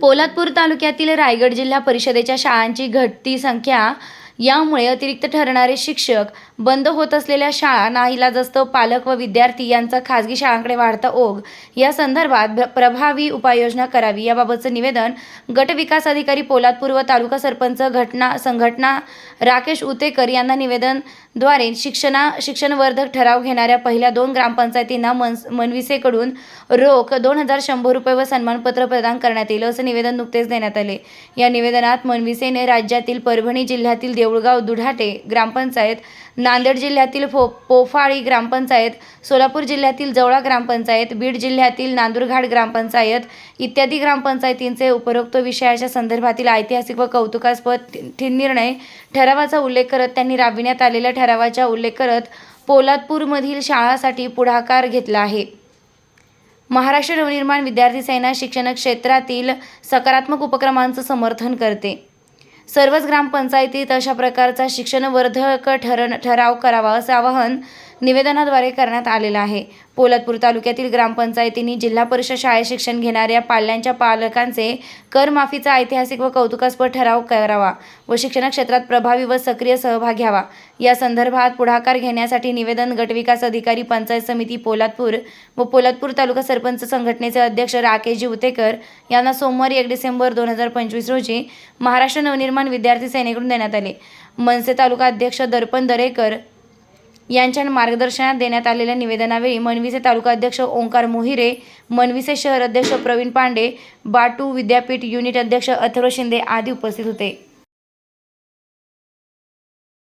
पोलादपूर तालुक्यातील रायगड जिल्हा परिषदेच्या शाळांची घटती संख्या यामुळे अतिरिक्त ठरणारे शिक्षक बंद होत असलेल्या शाळा नाईलाजस्तव पालक व विद्यार्थी यांचा खाजगी शाळांकडे वाढता ओघ या संदर्भात भ- प्रभावी उपाययोजना करावी. याबाबतचं निवेदन गट विकास अधिकारी पोलादपूर व तालुका सरपंच घटना संघटना राकेश उतेकर यांना निवेदनद्वारे शिक्षणा शिक्षणवर्धक ठराव घेणाऱ्या पहिल्या दोन ग्रामपंचायतींना मन मनविसेकडून रोख दोन हजार शंभर रुपये व सन्मानपत्र प्रदान करण्यात येईल असं निवेदन नुकतेच देण्यात आले. या निवेदनात मनविसेने राज्यातील परभणी जिल्ह्यातील देव देऊळगाव दुढाटे ग्रामपंचायत नांदेड जिल्ह्यातील फो पोफाळी ग्रामपंचायत सोलापूर जिल्ह्यातील जवळा ग्रामपंचायत बीड जिल्ह्यातील नांदुरघाट ग्रामपंचायत इत्यादी ग्रामपंचायतींचे उपरोक्त विषयाच्या संदर्भातील ऐतिहासिक व कौतुकास्पद ठी- निर्णय ठरावाचा उल्लेख करत त्यांनी राबविण्यात आलेल्या ठरावाचा उल्लेख करत पोलादपूरमधील शाळासाठी पुढाकार घेतला आहे. महाराष्ट्र नवनिर्माण विद्यार्थी सेना शिक्षण क्षेत्रातील सकारात्मक उपक्रमांचं समर्थन करते. सर्वच ग्रामपंचायतीत अशा प्रकारचा शिक्षणवर्धक ठरण ठराव करावा असं आवाहन निवेदनाद्वारे करण्यात आलेलं आहे. पोलादपूर तालुक्यातील ग्रामपंचायतींनी जिल्हा परिषद शाळेत शिक्षण घेणाऱ्या पाल्यांच्या पालकांचे करमाफीचा ऐतिहासिक व कौतुकास्पद ठराव करावा व शिक्षण क्षेत्रात प्रभावी व सक्रिय सहभाग घ्यावा. या संदर्भात पुढाकार घेण्यासाठी निवेदन गटविकास अधिकारी पंचायत समिती पोलादपूर व पोलादपूर तालुका सरपंच संघटनेचे अध्यक्ष राकेश उतेकर यांना सोमवारी एक डिसेंबर दोन हजार पंचवीस रोजी महाराष्ट्र नवनिर्माण विद्यार्थी सेनेकडून देण्यात आले. मनसे तालुका अध्यक्ष दर्पण दरेकर यांच्या मार्गदर्शनात देण्यात आलेल्या निवेदनावेळी मनविसे तालुका अध्यक्ष ओंकार मोहिरे मनविसे शहर अध्यक्ष प्रवीण पांडे बाटू विद्यापीठ युनिट अध्यक्ष अथर्व शिंदे आदी उपस्थित होते.